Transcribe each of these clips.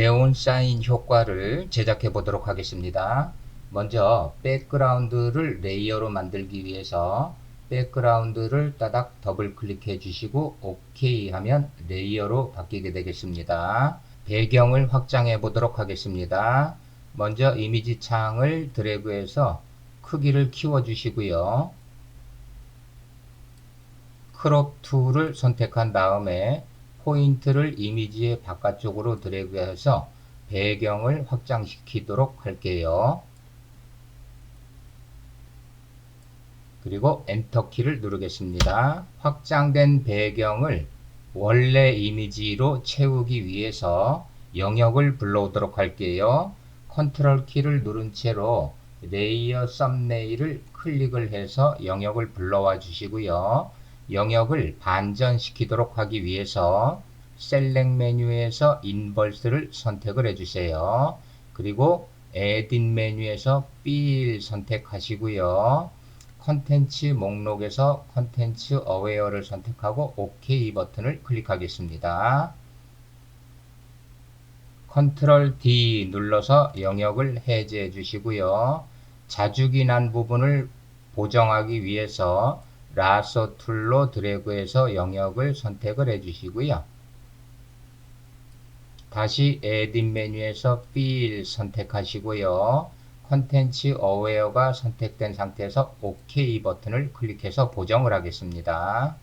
네온 사인 효과를 제작해 보도록 하겠습니다. 먼저 백그라운드를 레이어로 만들기 위해서 백그라운드를 따닥 더블 클릭해 주시고 OK 하면 레이어로 바뀌게 되겠습니다. 배경을 확장해 보도록 하겠습니다. 먼저 이미지 창을 드래그해서 크기를 키워 주시고요. 크롭 툴을 선택한 다음에 포인트를 이미지의 바깥쪽으로 드래그해서 배경을 확장시키도록 할게요. 그리고 엔터키를 누르겠습니다. 확장된 배경을 원래 이미지로 채우기 위해서 영역을 불러오도록 할게요. 컨트롤 키를 누른 채로 레이어 썸네일을 클릭을 해서 영역을 불러와 주시고요. 영역을 반전시키도록 하기 위해서 셀렉 메뉴에서 인버스를 선택을 해주세요. 그리고 에딧 메뉴에서 필 선택하시고요. 컨텐츠 목록에서 컨텐츠 어웨어를 선택하고 OK 버튼을 클릭하겠습니다. 컨트롤 D 눌러서 영역을 해제해 주시고요. 자주기 난 부분을 보정하기 위해서 라서 툴로 드래그해서 영역을 선택을 해 주시고요. 다시 에딧 메뉴에서 필 선택하시고요. 컨텐츠 어웨어가 선택된 상태에서 OK 버튼을 클릭해서 보정을 하겠습니다.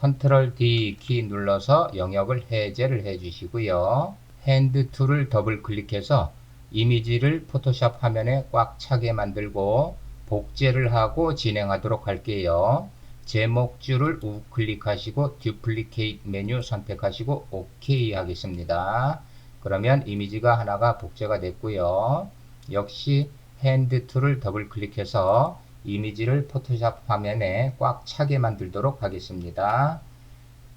컨트롤 D 키 눌러서 영역을 해제를 해 주시고요. 핸드 툴을 더블 클릭해서 이미지를 포토샵 화면에 꽉 차게 만들고 복제를 하고 진행하도록 할게요. 제목줄을 우클릭하시고 듀플리케이트 메뉴 선택하시고 OK 하겠습니다. 그러면 이미지가 하나가 복제가 됐고요. 역시 핸드 툴을 더블 클릭해서 이미지를 포토샵 화면에 꽉 차게 만들도록 하겠습니다.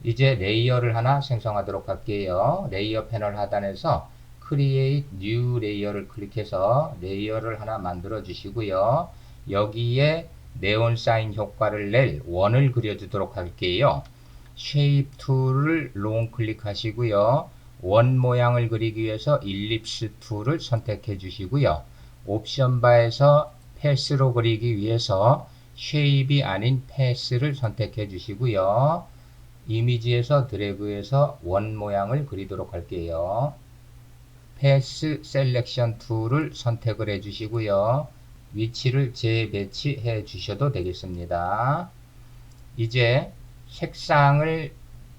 이제 레이어를 하나 생성하도록 할게요. 레이어 패널 하단에서 Create New 레이어를 클릭해서 레이어를 하나 만들어 주시고요. 여기에 네온 사인 효과를 낼 원을 그려주도록 할게요. 쉐입 툴을 롱 클릭하시고요. 원 모양을 그리기 위해서 일립스 툴을 선택해 주시고요. 옵션 바에서 패스로 그리기 위해서 쉐입이 아닌 패스를 선택해 주시고요. 이미지에서 드래그해서 원 모양을 그리도록 할게요. 패스 셀렉션 툴을 선택을 해 주시고요. 위치를 재배치해 주셔도 되겠습니다. 이제 색상을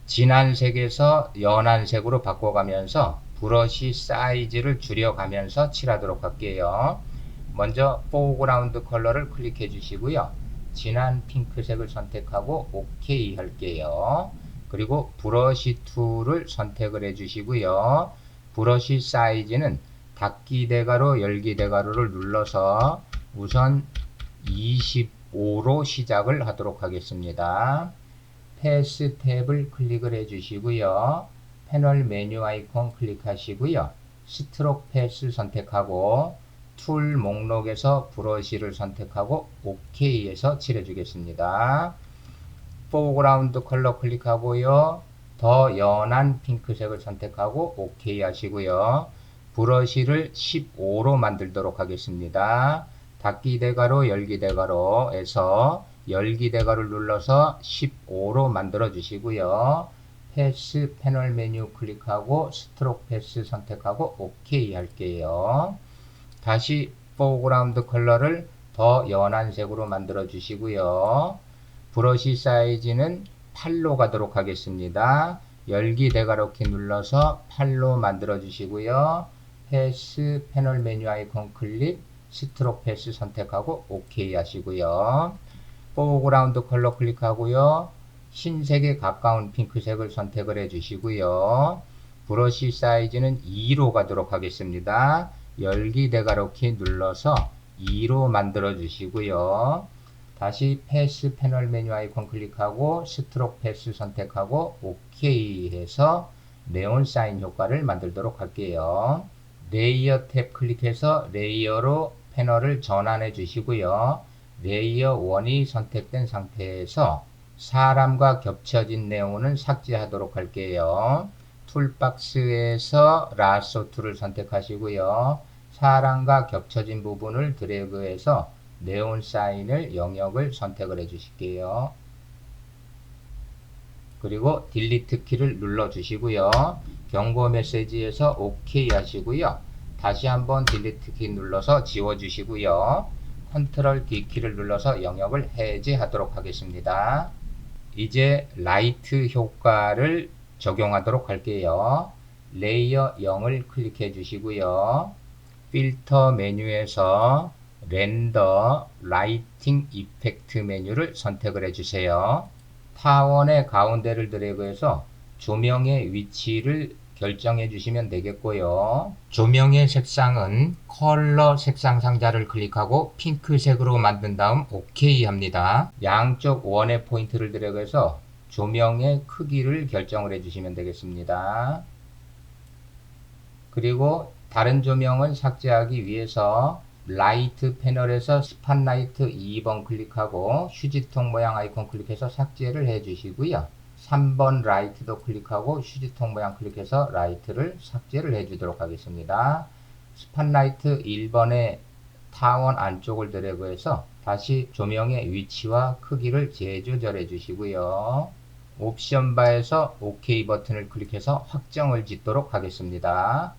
진한 색에서 연한 색으로 바꿔가면서 브러쉬 사이즈를 줄여가면서 칠하도록 할게요. 먼저 포그라운드 컬러를 클릭해 주시고요. 진한 핑크색을 선택하고 OK 할게요. 그리고 브러쉬 툴을 선택을 해 주시고요. 브러쉬 사이즈는 닫기 대괄호 열기 대괄호를 눌러서 우선 25로 시작을 하도록 하겠습니다. 패스 탭을 클릭을 해 주시고요. 패널 메뉴 아이콘 클릭하시고요. 스트로크 패스 선택하고 툴 목록에서 브러쉬를 선택하고 OK에서 칠해주겠습니다. 포그라운드 컬러 클릭하고요. 더 연한 핑크색을 선택하고 OK 하시고요. 브러쉬를 15로 만들도록 하겠습니다. 닫기 대괄호, 열기 대괄호에서 열기 대괄호를 눌러서 15로 만들어 주시고요. 패스 패널 메뉴 클릭하고 스트로크 패스 선택하고 OK 할게요. 다시 포그라운드 컬러를 더 연한 색으로 만들어 주시고요. 브러쉬 사이즈는 8로 가도록 하겠습니다. 열기 대괄호 키 눌러서 8로 만들어 주시고요. 패스 패널 메뉴 아이콘 클릭 스트로크 패스 선택하고 OK 하시고요. 포그라운드 컬러 클릭하고요. 흰색에 가까운 핑크색을 선택을 해 주시고요. 브러쉬 사이즈는 2로 가도록 하겠습니다. 열기 대괄호 키 눌러서 2로 만들어 주시고요. 다시 패스 패널 메뉴 아이콘 클릭하고 스트로크 패스 선택하고 OK 해서 네온 사인 효과를 만들도록 할게요. 레이어 탭 클릭해서 레이어로 패널을 전환해 주시고요. 레이어 1이 선택된 상태에서 사람과 겹쳐진 네온은 삭제하도록 할게요. 툴박스에서 라소 툴을 선택하시고요. 사람과 겹쳐진 부분을 드래그해서 네온 사인을 영역을 선택을 해 주실게요. 그리고 딜리트 키를 눌러 주시고요. 경고 메시지에서 OK 하시고요. 다시 한번 딜리트 키 눌러서 지워 주시고요. 컨트롤 D 키를 눌러서 영역을 해제하도록 하겠습니다. 이제 라이트 효과를 적용하도록 할게요. 레이어 0을 클릭해 주시고요. 필터 메뉴에서 렌더 라이팅 이펙트 메뉴를 선택을 해 주세요. 타원의 가운데를 드래그해서 조명의 위치를 결정해 주시면 되겠고요. 조명의 색상은 컬러 색상 상자를 클릭하고 핑크색으로 만든 다음 OK 합니다. 양쪽 원의 포인트를 드래그해서 조명의 크기를 결정을 해 주시면 되겠습니다. 그리고 다른 조명을 삭제하기 위해서 라이트 패널에서 스팟라이트 2번 클릭하고 휴지통 모양 아이콘 클릭해서 삭제를 해 주시고요. 3번 라이트도 클릭하고 휴지통 모양 클릭해서 라이트를 삭제를 해 주도록 하겠습니다. 스팟라이트 1번의 타원 안쪽을 드래그해서 다시 조명의 위치와 크기를 재조절해 주시고요. 옵션 바에서 OK 버튼을 클릭해서 확정을 짓도록 하겠습니다.